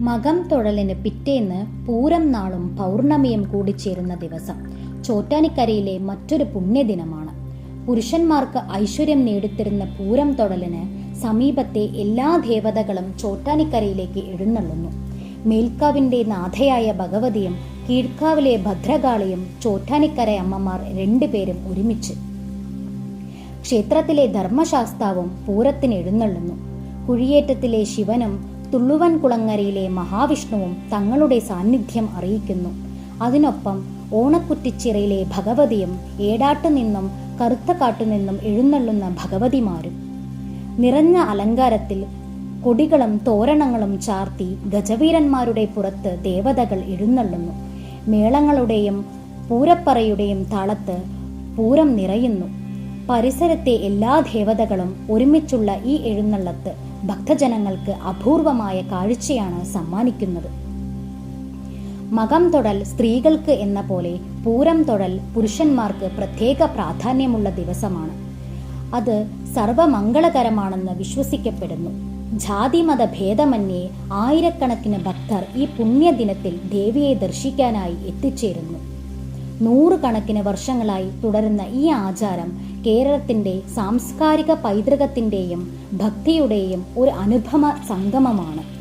മകം തൊഴലിന് പിറ്റേന്ന് പൂരം നാളും പൗർണമിയും കൂടിച്ചേരുന്ന ദിവസം ചോറ്റാനിക്കരയിലെ മറ്റൊരു പുണ്യദിനമാണ്. പുരുഷന്മാർക്ക് ഐശ്വര്യം നേടിത്തരുന്ന പൂരം തൊഴലിന് സമീപത്തെ എല്ലാ ദേവതകളും ചോറ്റാനിക്കരയിലേക്ക് എഴുന്നള്ളുന്നു. മേൽക്കാവിന്റെ നാഥയായ ഭഗവതിയും കീഴ്ക്കാവിലെ ഭദ്രകാളിയും ചോറ്റാനിക്കര അമ്മമാർ രണ്ടുപേരും ഒരുമിച്ച് ക്ഷേത്രത്തിലെ ധർമ്മശാസ്താവും പൂരത്തിന് എഴുന്നള്ളുന്നു. കുഴിയേറ്റത്തിലെ ശിവനും തുള്ളുവൻ കുളങ്ങരയിലെ മഹാവിഷ്ണുവും തങ്ങളുടെ സാന്നിധ്യം അറിയിക്കുന്നു. അതിനൊപ്പം ഓണക്കുറ്റിച്ചിറയിലെ ഭഗവതിയും ഏടാട്ടു നിന്നും കറുത്ത കാട്ടുനിന്നും എഴുന്നള്ളുന്ന ഭഗവതിമാരും. നിറഞ്ഞ അലങ്കാരത്തിൽ കൊടികളും തോരണങ്ങളും ചാർത്തി ഗജവീരന്മാരുടെ പുറത്ത് ദേവതകൾ എഴുന്നള്ളുന്നു. മേളങ്ങളുടെയും പൂരപ്പറയുടെയും താളത്ത് പൂരം നിറയുന്നു. പരിസരത്തെ എല്ലാ ദേവതകളും ഒരുമിച്ചുള്ള ഈ എഴുന്നള്ളത്ത് ഭക്തജനങ്ങൾക്ക് അപൂർവമായ കാഴ്ചയാണ് സമ്മാനിക്കുന്നത്. മകം തൊടൽ സ്ത്രീകൾക്ക് എന്ന പോലെ പൂരം തൊടൽ പുരുഷന്മാർക്ക് പ്രത്യേക പ്രാധാന്യമുള്ള ദിവസമാണ്. അത് സർവമംഗളകരമാണെന്ന് വിശ്വസിക്കപ്പെടുന്നു. ജാതിമത ഭേദമന്യേ ആയിരക്കണക്കിന് ഭക്തർ ഈ പുണ്യദിനത്തിൽ ദേവിയെ ദർശിക്കാനായി എത്തിച്ചേരുന്നു. നൂറുകണക്കിന് വർഷങ്ങളായി തുടരുന്ന ഈ ആചാരം കേരളത്തിന്റെ സാംസ്കാരിക പൈതൃകത്തിന്റെയും ഭക്തിയുടെയും ഒരു അനുഭവ സംഗമമാണ്.